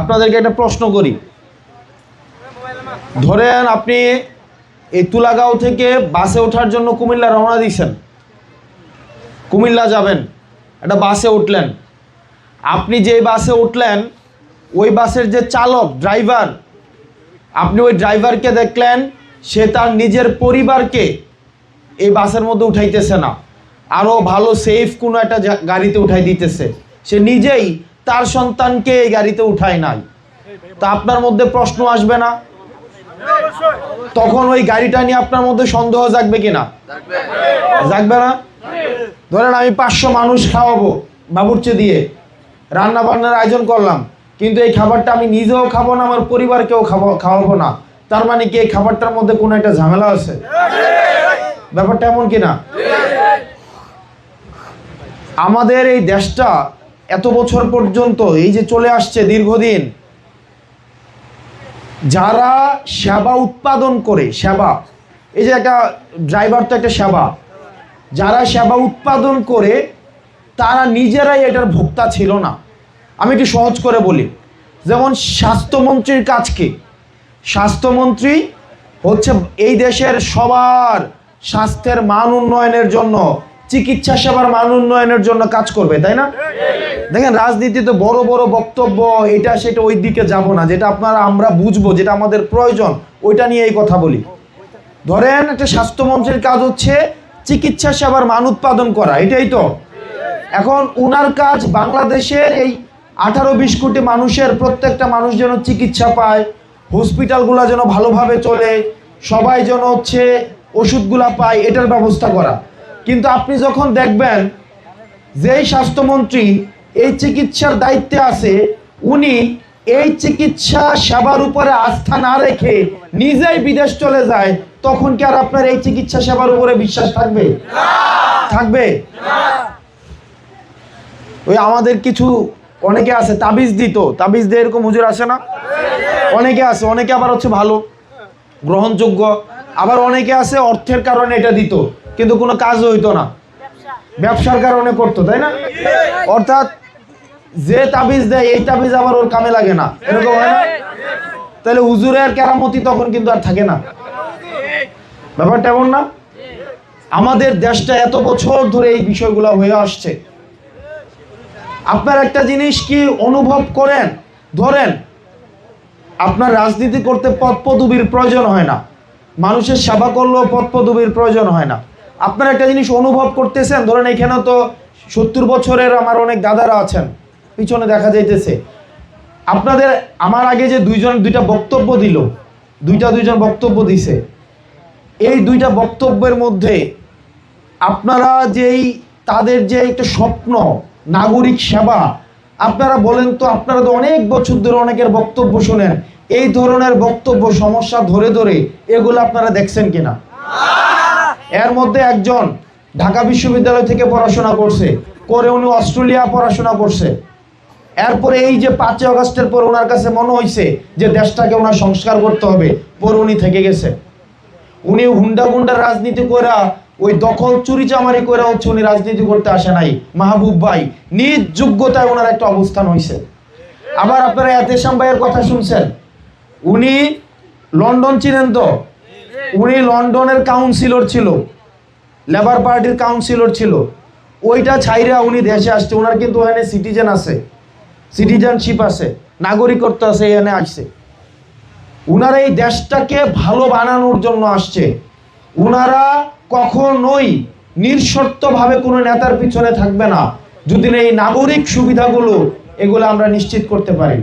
আপনাদেরকে একটা প্রশ্ন করি। ধরেন আপনি এই তুলাগাঁও থেকে বাসে ওঠার জন্য কুমিল্লা রওনা দিয়েছেন। কুমিল্লা যাবেন, একটা বাসে উঠলেন। আপনি যে বাসে উঠলেন, ওই বাসের যে চালক, ড্রাইভার, আপনি ওই ড্রাইভারকে দেখলেন, সে তার নিজের পরিবারকে এই বাসের মধ্যে উঠাইতেছে না। আরও ভালো সেফ কোনো একটা গাড়িতে উঠাই দিতেছে। সে নিজেই তার সন্তানকে এই গাড়িতে উঠায় নাই। তা আপনার মধ্যে প্রশ্ন আসবে না? তখন ওই গাড়িটা নিয়ে আপনার মধ্যে সন্দেহ জাগবে কিনা জাগবে না? ধরেন আমি পাঁচশো মানুষ খাওয়াবো বাবুর্চি দিয়ে। রান্না বান্নার আয়োজন করলাম, কিন্তু এই খাবারটা আমি নিজেও খাব না, আমার পরিবারকেও খাব, খাওয়াবো না। তার মানে কি এই খাবারটার মধ্যে কোনো একটা ঝামেলা আছে? ব্যাপারটা এমন কিনা আমাদের এই দেশটা এত বছর পর্যন্ত এই যে চলে আসছে দীর্ঘদিন, যারা সেবা উৎপাদন করে, সেবা, এই যে একটা ড্রাইভার তো একটা সেবা, যারা সেবা উৎপাদন করে, তারা নিজেরাই এটার ভোক্তা ছিল না। আমি একটু সহজ করে বলি, যেমন স্বাস্থ্যমন্ত্রীর কাজ কি স্বাস্থ্যমন্ত্রী হচ্ছে এই দেশের সবার স্বাস্থ্যের মান উন্নয়নের জন্য চিকিৎসা সেবার মান উন্নয়নের জন্য কাজ করবে, তাই না? দেখেন, রাজনীতিতে বড় বড় বক্তব্য, এটা সেটা ওই দিকে যাব না, যেটা আপনারা, আমরা বুঝব, যেটা আমাদের প্রয়োজন, ওইটা নিয়ে এই কথা বলি। ধরেন, একটা স্বাস্থ্যমন্ত্রীর কাজ হচ্ছে চিকিৎসা সেবার মান উৎপাদন করা, এটাই তো। এখন উনার কাজ বাংলাদেশের এই আঠারো বিশ কোটি মানুষের, প্রত্যেকটা মানুষ যেন চিকিৎসা পায়, হসপিটালগুলো যেন ভালোভাবে চলে, সবাই যেন হচ্ছে ওষুধগুলা পায়, এটার ব্যবস্থা করা। কিন্তু আপনি যখন দেখবেন যেই স্বাস্থ্যমন্ত্রী এই চিকিৎসার দায়িত্বে আছে, উনি এই চিকিৎসা সেবার উপরে আস্থা না রেখে নিজেই বিদেশ চলে যায়, তখন কি আর আপনার এই চিকিৎসা সেবার উপরে বিশ্বাস থাকবে? থাকবে? ওই আমাদের কিছু, অনেকে আছে, তাবিজ দিত। তাবিজ দিয়ে এরকম হুজুর আসে না? অনেকে আছে, অনেকে আবার হচ্ছে ভালো, গ্রহণযোগ্য। আবার অনেকে আছে, অর্থের কারণে এটা দিত। কিন্তু কোনো কাজ হইতো না। ব্যবসার কারণে করতো, তাই না? অর্থাৎ যে তাবিজ দেয়, এই তাবিজ আবার ওর কামে লাগে না। এরকম হয় না? তাহলে হুজুরের কেরামতি তখন কিন্তু আর থাকে না। ব্যাপারটা এমন না? আমাদের দেশটা এত বছর ধরে এই বিষয়গুলো হয়ে আসছে। আপনার একটা জিনিস কি অনুভব করেন? ধরেন, আপনার রাজনীতি করতে পদ প্রয়োজন হয় না। মানুষের সেবা করলেও পদ প্রয়োজন হয় না। আপনার একটা জিনিস অনুভব করতেছেন, ধরেন এখানে তো সত্তর বছরের আমার অনেক দাদারা আছেন, পিছনে দেখা যাইতেছে। আপনাদের, আমার আগে যে দুইজন, দুইটা বক্তব্য দিল, দুইটা দুইজন বক্তব্য দিছে, এই দুইটা বক্তব্যের মধ্যে আপনারা যেই, তাদের যে একটা স্বপ্ন, নাগরিক সেবা, আপনারা বলেন তো আপনারা তো অনেক বছর ধরে অনেকের বক্তব্য শোনেন, এই ধরনের বক্তব্য, সমস্যা ধরে ধরে এগুলো আপনারা দেখছেন কিনা? এর মধ্যে একজন ঢাকা বিশ্ববিদ্যালয় থেকে পড়াশোনা করছে, করে উনি অস্ট্রেলিয়া পড়াশোনা করছে। এরপরে এই যে পাঁচই অগস্টের পর ওনার কাছে মনে হয়েছে যে দেশটাকে ওনার সংস্কার করতে হবে, পর উনি থেকে গেছে। উনি হুন্ডা গুন্ডার রাজনীতি করা ওই দখল চুরি চামারি করে হচ্ছে উনি রাজনীতি করতে আসে নাই। মাহবুব ভাই, নিজ যোগ্যতায় ওনার একটা অবস্থান হয়েছে আবার আপনারা এতেশাম ভাইয়ের কথা শুনছেন। উনি লন্ডন ছিলেন তো উনি লন্ডনের কাউন্সিলর ছিল লেবার পার্টির কাউন্সিলর ছিল। ওইটা ছাইরা উনি দেশে আসছে ওনার কিন্তু ওখানে সিটিজেন আছে সিটিজেনশিপ আছে, নাগরিকত্ব আছে, এখানে আসছে। উনারা এই দেশটাকে ভালো বানানোর জন্য আসছে। উনারা কখনোই নিঃশর্তভাবে কোনো নেতার পিছনে থাকবে না। যদি এই নাগরিক সুবিধাগুলো, এগুলো আমরা নিশ্চিত করতে পারি।